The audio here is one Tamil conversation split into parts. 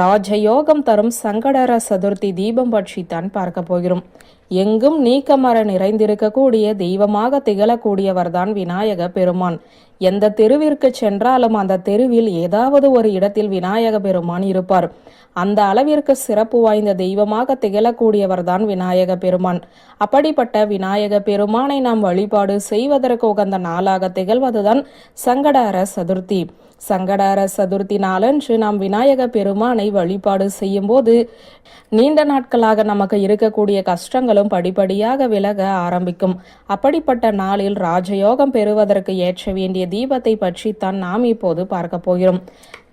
ராஜயோகம் தரும் சங்கடர சதுர்த்தி தீபம் பற்றி தான் பார்க்க போகிறோம். எங்கும் நீக்கமர நிறைந்திருக்கக்கூடிய தெய்வமாக திகழக்கூடியவர்தான் விநாயக பெருமான். எந்த தெருவிற்கு சென்றாலும் அந்த தெருவில் ஏதாவது ஒரு இடத்தில் விநாயக பெருமான் இருப்பார். அந்த அளவிற்கு சிறப்பு வாய்ந்த தெய்வமாக திகழக்கூடியவர்தான் விநாயக பெருமான். அப்படிப்பட்ட விநாயக பெருமானை நாம் வழிபாடு செய்வதற்கு உகந்த நாளாக திகழ்வதுதான் சங்கடார சதுர்த்தி. சங்கடார சதுர்த்தி நாளன்று நாம் விநாயக பெருமானை வழிபாடு செய்யும் போது நீண்ட நாட்களாக நமக்கு இருக்கக்கூடிய கஷ்டங்களும் படிப்படியாக விலக ஆரம்பிக்கும். அப்படிப்பட்ட நாளில் ராஜயோகம் பெறுவதற்கு ஏற்ற வேண்டிய தீபத்தை பற்றி தான் நாம் இப்போது பார்க்க போகிறோம்.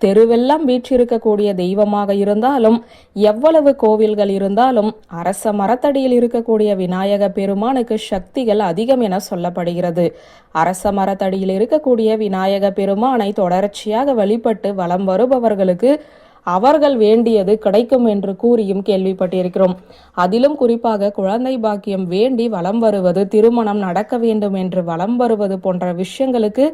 தெருவெல்லாம் வீற்றிருக்கக்கூடிய தெய்வமாக இருந்தாலும் எவ்வளவு கோவில்கள் இருந்தாலும் அரச மரத்தடியில் இருக்கக்கூடிய விநாயக பெருமானுக்கு சக்திகள் அதிகம் என சொல்லப்படுகிறது. அரச மரத்தடியில் இருக்கக்கூடிய விநாயக பெருமானை தொடர்ச்சியாக வழிபட்டு வலம் வருபவர்களுக்கு அவர்கள் வேண்டியது கிடைக்கும் என்று கூறியும் கேள்விப்பட்டிருக்கிறோம். அதிலும் குறிப்பாக குழந்தை பாக்கியம் வேண்டி வலம் வருவது திருமணம் நடக்க வேண்டும் என்று வலம் வருவது போன்ற விஷயங்களுக்கு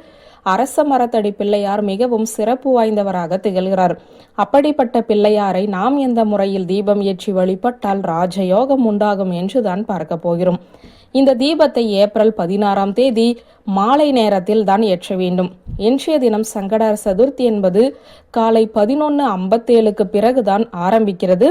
அரச மரத்தடி பிள்ளையார் மிகவும் சிறப்பு வாய்ந்தவராக திகழ்கிறார். அப்படிப்பட்ட பிள்ளையாரை நாம் எந்த முறையில் தீபம் ஏற்றி வழிபட்டால் ராஜயோகம் உண்டாகும் என்றுதான் பார்க்க போகிறோம். இந்த தீபத்தை ஏப்ரல் பதினாறாம் தேதி மாலை நேரத்தில் தான் ஏற்ற வேண்டும். இன்றைய தினம் சங்கடர சதுர்த்தி என்பது காலை பதினொன்று ஐம்பத்தேழுக்கு பிறகுதான் ஆரம்பிக்கிறது.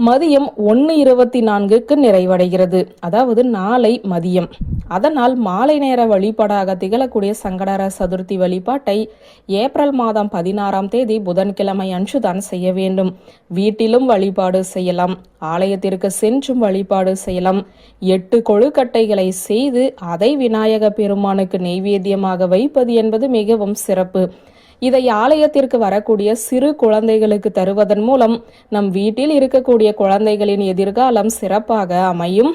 மதியம் ஒன்று இருபத்தி நான்குக்கு நிறைவடைகிறது. அதாவது நாளை மதியம். அதனால் மாலை நேர வழிபாடாக திகழக்கூடிய சங்கடர சதுர்த்தி வழிபாட்டை ஏப்ரல் மாதம் பதினாறாம் தேதி புதன்கிழமை அன்றுதான் செய்ய வேண்டும். வீட்டிலும் வழிபாடு செய்யலாம். ஆலயத்திற்கு சென்றும் வழிபாடு செய்யலாம். எட்டு கொழுக்கட்டைகளை செய்து அதை விநாயக பெருமானுக்கு நெய்வேத்தியமாக வைப்பது என்பது மிகவும் சிறப்பு. இதை ஆலயத்திற்கு வரக்கூடிய சிறு குழந்தைகளுக்கு தருவதன் மூலம் நம் வீட்டில் இருக்கக்கூடிய குழந்தைகளின் எதிர்காலம் சிறப்பாக அமையும்.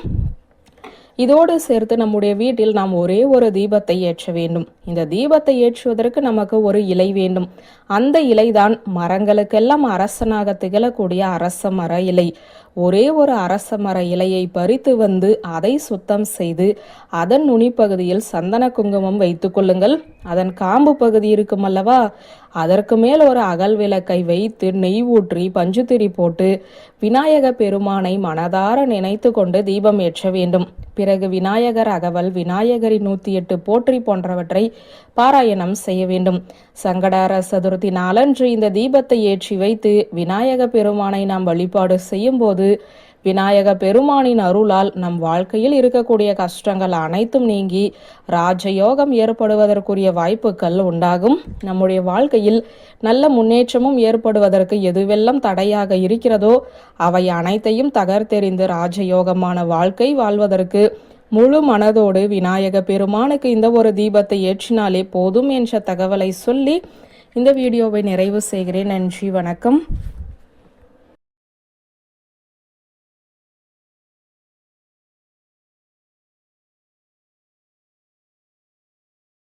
இதோடு சேர்த்து நம்முடைய வீட்டில் நாம் ஒரே ஒரு தீபத்தை ஏற்ற வேண்டும். இந்த தீபத்தை ஏற்றுவதற்கு நமக்கு ஒரு இலை வேண்டும். அந்த இலைதான் மரங்களுக்கெல்லாம் அரசனாக திகழக்கூடிய அரச மர இலை. ஒரே ஒரு அரச மர இலையை பறித்து வந்து அதை சுத்தம் செய்து அதன் நுனிப்பகுதியில் சந்தன குங்குமம் வைத்துக் கொள்ளுங்கள். அதன் காம்பு பகுதி இருக்கும் அல்லவா? அதற்கு மேல் ஒரு அகல் விளக்கை வைத்து நெய் ஊற்றி பஞ்சுத்திரி போட்டு விநாயக பெருமானை மனதார நினைத்து கொண்டு தீபம் ஏற்ற வேண்டும். பிறகு விநாயகர் அகவல் விநாயகரின் நூத்தி எட்டு போற்றி போன்றவற்றை பாராயணம் செய்ய வேண்டும். சங்கடார சதுர்த்தி நாளன்று இந்த தீபத்தை ஏற்றி வைத்து விநாயக பெருமானை நாம் வழிபாடு செய்யும் போது விநாயக பெருமானின் அருளால் நம் வாழ்க்கையில் இருக்கக்கூடிய கஷ்டங்கள் அனைத்தும் நீங்கி ராஜயோகம் ஏற்படுவதற்குரிய வாய்ப்புகள் உண்டாகும். நம்முடைய வாழ்க்கையில் நல்ல முன்னேற்றமும் ஏற்படுவதற்கு எதுவெல்லாம் தடையாக இருக்கிறதோ அவை அனைத்தையும் தகர்த்தெறிந்து ராஜயோகமான வாழ்க்கை வாழ்வதற்கு முழு மனதோடு விநாயக பெருமானுக்கு இந்த ஒரு தீபத்தை ஏற்றினாலே போதும் என்ற தகவலை சொல்லி இந்த வீடியோவை நிறைவு செய்கிறேன். நன்றி வணக்கம்.